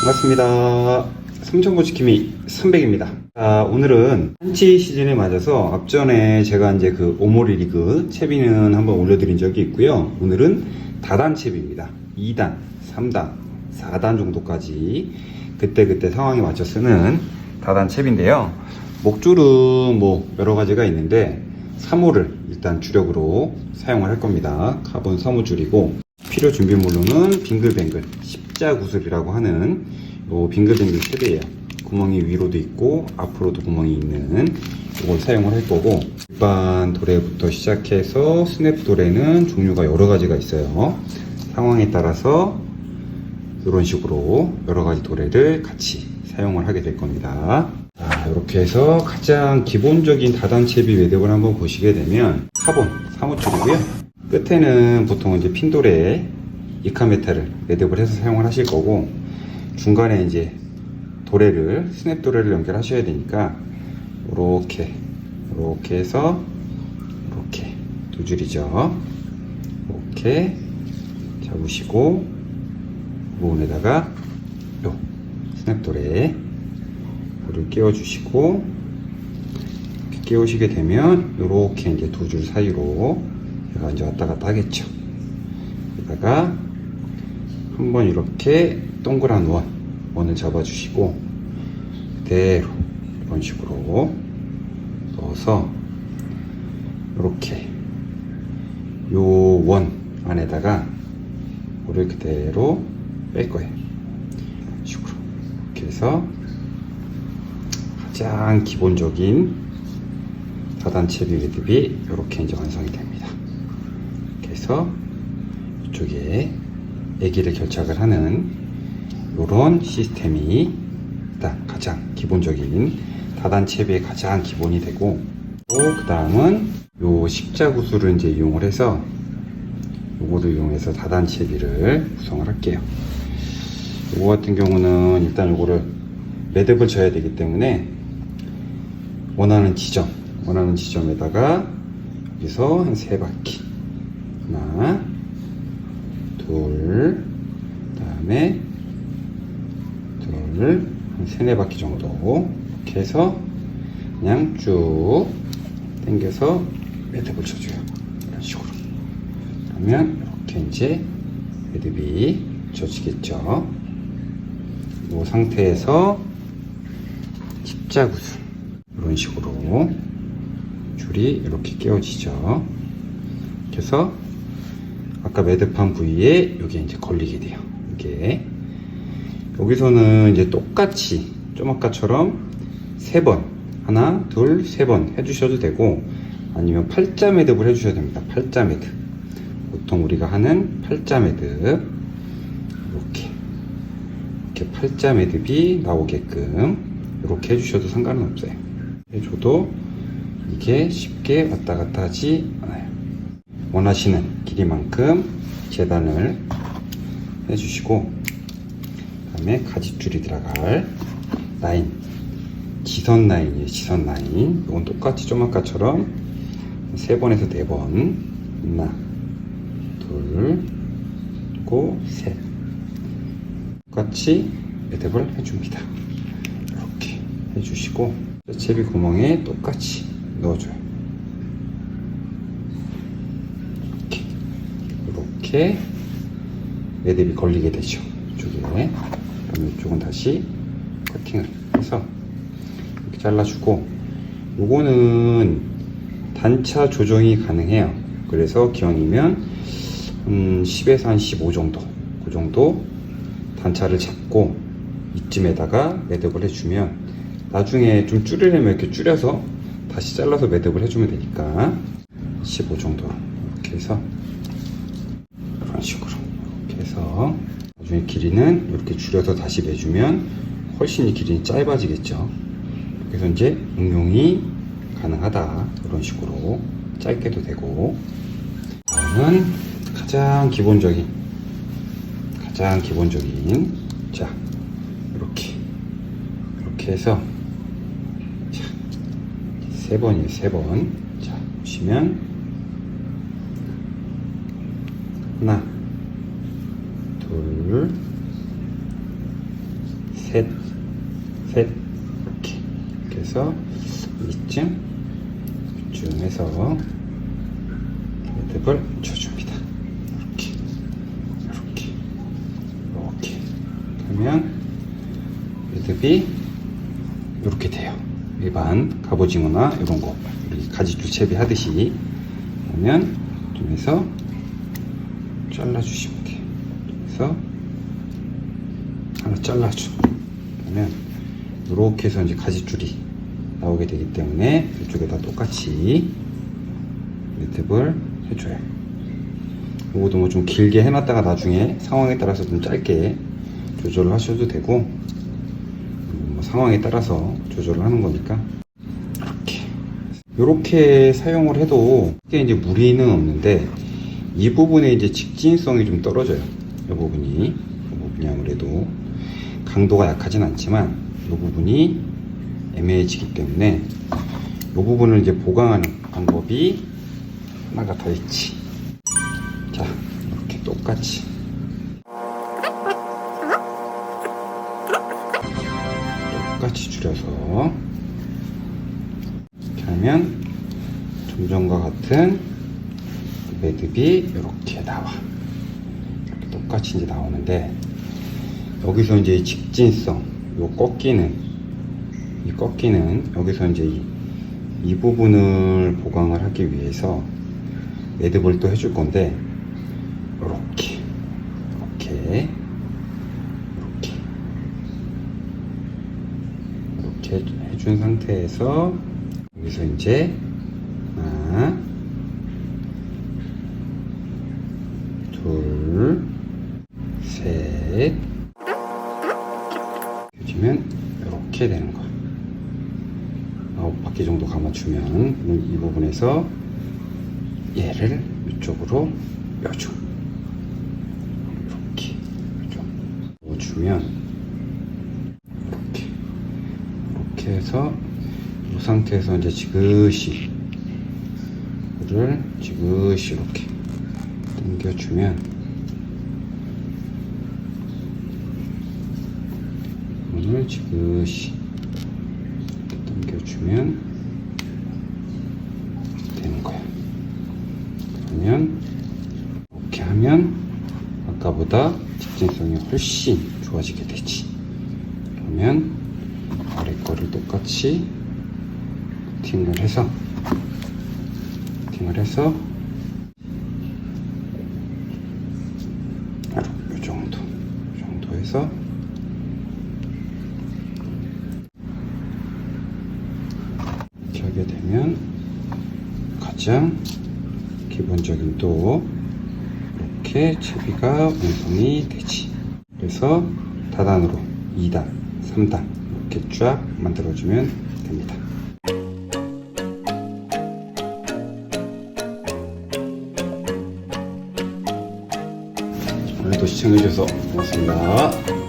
반갑습니다. 삼천고치킴이 300입니다. 자, 오늘은 한치 시즌에 맞아서 앞전에 제가 이제 그 오모리 리그 채비는 한번 올려드린 적이 있고요. 오늘은 다단 채비입니다. 2단, 3단, 4단 정도까지 그때그때 상황에 맞춰 쓰는 다단 채비인데요. 목줄은 뭐 여러 가지가 있는데 3호를 일단 주력으로 사용을 할 겁니다. 카본 3호 줄이고 필요 준비물로는 빙글뱅글 십자구슬이라고 하는 요 빙글뱅글 세대예요. 구멍이 위로도 있고 앞으로도 구멍이 있는 이걸 사용을 할 거고 일반 도래부터 시작해서 스냅 도래는 종류가 여러 가지가 있어요. 상황에 따라서 이런 식으로 여러 가지 도래를 같이 사용을 하게 될 겁니다. 자, 이렇게 해서 가장 기본적인 다단채비 매듭을 한번 보시게 되면 카본 3호줄이고요. 끝에는 보통 이제 핀도레 이카메탈을 매듭을 해서 사용을 하실 거고 중간에 이제 도래를 스냅 도래를 연결하셔야 되니까 이렇게 이렇게 해서 이렇게 두 줄이죠. 이렇게 잡으시고 부분에다가 요 스냅 도래 불을 끼워 주시고 이렇게 끼우시게 되면 이렇게 이제 두 줄 사이로 이제 왔다 갔다 하겠죠. 여기다가 한번 이렇게 동그란 원, 원을 잡아주시고 그대로 이런 식으로 넣어서 이렇게 요 원 안에다가 물을 그대로 뺄 거예요. 이런 식으로 이렇게 해서 가장 기본적인 다단채비 매듭이 이렇게 이제 완성이 됩니다. 이렇게 해서 이쪽에 애기를 결착을 하는 이런 시스템이 일단 가장 기본적인 다단 채비의 가장 기본이 되고 그 다음은 요 십자 구슬을 이제 이용을 해서 요거를 이용해서 다단 채비를 구성을 할게요. 요거 같은 경우는 일단 요거를 매듭을 져야 되기 때문에 원하는 지점, 원하는 지점에다가 여기서 한 세 바퀴 하나, 둘, 다음에 둘, 한 세네 바퀴 정도 이렇게 해서 그냥 쭉 당겨서 매듭을 쳐줘요. 이런 식으로. 그러면 이렇게 이제 매듭이 져지겠죠. 이 상태에서 십자구슬 이런 식으로 줄이 이렇게 끼워지죠. 그래서 아까 매듭한 부위에 여기 이제 걸리게 돼요. 이게 여기서는 이제 똑같이 좀 아까처럼 세 번 하나 둘 세 번 해주셔도 되고 아니면 팔자 매듭을 해주셔야 됩니다. 팔자 매듭 보통 우리가 하는 팔자 매듭 이렇게 이렇게 팔자 매듭이 나오게끔 이렇게 해주셔도 상관은 없어요. 해줘도 이게 쉽게 왔다 갔다 하지 않아요. 원하시는 길이만큼 재단을 해주시고 그 다음에 가짓줄이 들어갈 라인 지선 라인이에요. 지선 라인 이건 똑같이 좀 아까처럼 세 번에서 네 번 하나 둘 그리고 셋 똑같이 매듭을 해줍니다. 이렇게 해주시고 채비 구멍에 똑같이 넣어줘요. 이렇게 이렇게 매듭이 걸리게 되죠. 이쪽에 이쪽은 다시 커팅을 해서 이렇게 잘라주고 요거는 단차 조정이 가능해요. 그래서 기왕이면 한 10에서 한 15 정도 그 정도 단차를 잡고 이쯤에다가 매듭을 해주면 나중에 좀 줄이려면 이렇게 줄여서 다시 잘라서 매듭을 해주면 되니까 15 정도로 이렇게 해서 이런 식으로 해서 나중에 길이는 이렇게 줄여서 다시 매주면 훨씬 이 길이는 짧아지겠죠. 그래서 이제 응용이 가능하다. 이런 식으로 짧게도 되고. 다음은 가장 기본적인 가장 기본적인. 자 이렇게. 이렇게 해서. 자, 세 번이에요 세 번 자 보시면. 하나 셋, 셋, 이렇게. 이렇게 해서 이쯤, 이쯤 해서 매듭을 쳐줍니다. 이렇게, 이렇게, 이렇게. 그러면 매듭이 이렇게 돼요. 일반 갑오징어나 이런 거 우리 가지줄 채비 하듯이 그러면 좀 해서 잘라주시면 돼요. 그래서 하나 잘라줘. 그러면 이렇게 해서 이제 가지줄이 나오게 되기 때문에 이쪽에다 똑같이 매듭을 해줘요. 이것도 뭐 좀 길게 해놨다가 나중에 상황에 따라서 좀 짧게 조절을 하셔도 되고 음, 뭐 상황에 따라서 조절을 하는 거니까 이렇게 이렇게 사용을 해도 크게 이제 무리는 없는데 이 부분에 이제 직진성이 좀 떨어져요. 이 부분이 이 부분이 아무래도 강도가 약하진 않지만 이 부분이 애매해지기 때문에 이 부분을 이제 보강하는 방법이 하나가 더 있지. 자 이렇게 똑같이 똑같이 줄여서 이렇게 하면 좀 전과 같은 매듭이 이렇게 나와 똑같이 이제 나오는데 여기서 이제 이 직진성 요 꺾이는 이 꺾이는 여기서 이제 이, 이 부분을 보강을 하기 위해서 매듭을 또 해줄 건데 이렇게 이렇게 이렇게. 이렇게 해준 상태에서 여기서 이제 하나 둘 셋 해주면 이렇게 되는 거야. 아홉 바퀴 정도 감아주면 이 부분에서 얘를 이쪽으로 펴줘. 이렇게 펴줘. 넣어주면 이렇게. 이렇게 해서 이 상태에서 이제 지그시. 이를 지그시 이렇게 당겨주면 오늘 지그시 당겨주면 되는 거야. 그러면 이렇게 하면 아까보다 직진성이 훨씬 좋아지게 되지. 그러면 아래 거를 똑같이 커팅을 해서 커팅을 해서 바로 이 정도, 이 정도 해서 되면 가장 기본적인 또 이렇게 채비가 완성이 되지. 그래서 다단으로 2단, 3단 이렇게 쫙 만들어주면 됩니다. 오늘도 시청해주셔서 고맙습니다.